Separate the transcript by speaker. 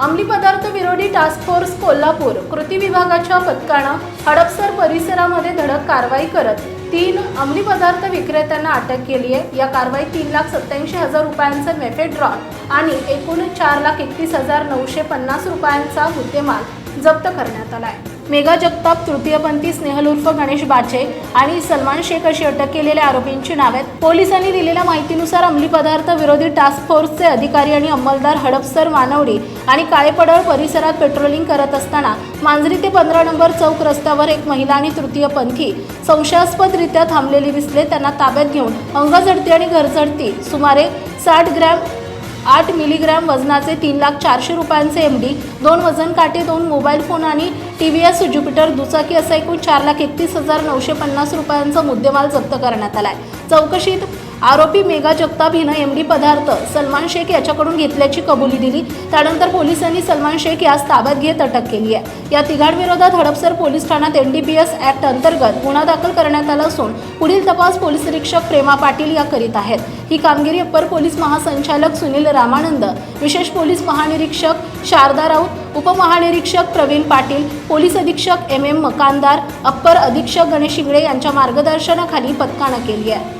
Speaker 1: अंमली पदार्थ विरोधी टास्क फोर्स कोल्हापूर कृती विभागाच्या पथकानं हडपसर परिसरामध्ये धडक कारवाई करत तीन अंमली पदार्थ विक्रेत्यांना अटक केली आहे या कारवाईत तीन लाख सत्याऐंशी हजार रुपयांचं मेफेड्रॉन आणि एकूण चार लाख एकतीस हजार नऊशे पन्नास रुपयांचा मुद्देमाल जप्त करण्यात आला आहे मेघा जगताप तृतीयपंथी स्नेहल उर्फ गणेश बाचे आणि सलमान शेख अशी अटक केलेल्या आरोपींची नावे आहेत. पोलिसांनी दिलेल्या माहितीनुसार अंमली पदार्थ विरोधी टास्क फोर्सचे अधिकारी आणि अंमलदार हडपसर मानवडी आणि काळेपडळ परिसरात पेट्रोलिंग करत असताना मांजरी ते पंधरा नंबर चौक रस्त्यावर एक महिला आणि तृतीयपंथी संशयास्पदरित्या थांबलेली दिसले. त्यांना ताब्यात घेऊन अंगझडती आणि घरझडती सुमारे साठ ग्रॅम आठ मिलीग्रॅम वजनाचे तीन लाख चारशे रुपयांचे एम डी दोन वजन काटे दोन मोबाईल फोन आणि टी व्ही एस ज्युपिटर दुचाकी असा एकूण चार लाख एकतीस हजार नऊशे पन्नास रुपयांचा मुद्देमाल जप्त करण्यात आला आहे चौकशीत आरोपी मेघा जगताप हिनं एमडी पदार्थ सलमान शेख याच्याकडून घेतल्याची कबुली दिली. त्यानंतर पोलिसांनी सलमान शेख यास ताब्यात घेत अटक केली आहे. या तिघांविरोधात हडपसर पोलीस ठाण्यात एन डी एस ॲक्ट अंतर्गत गुन्हा दाखल करण्यात आला असून पुढील तपास पोलीस निरीक्षक प्रेमा पाटील या करीत आहेत. ही कामगिरी अप्पर पोलीस महासंचालक सुनील रामानंद विशेष पोलीस महानिरीक्षक शारदा राऊत उपमहानिरीक्षक प्रवीण पाटील पोलीस अधीक्षक एम एम मकानदार अप्पर अधीक्षक गणेश शिंगडे यांच्या मार्गदर्शनाखाली पथकानं केली आहे.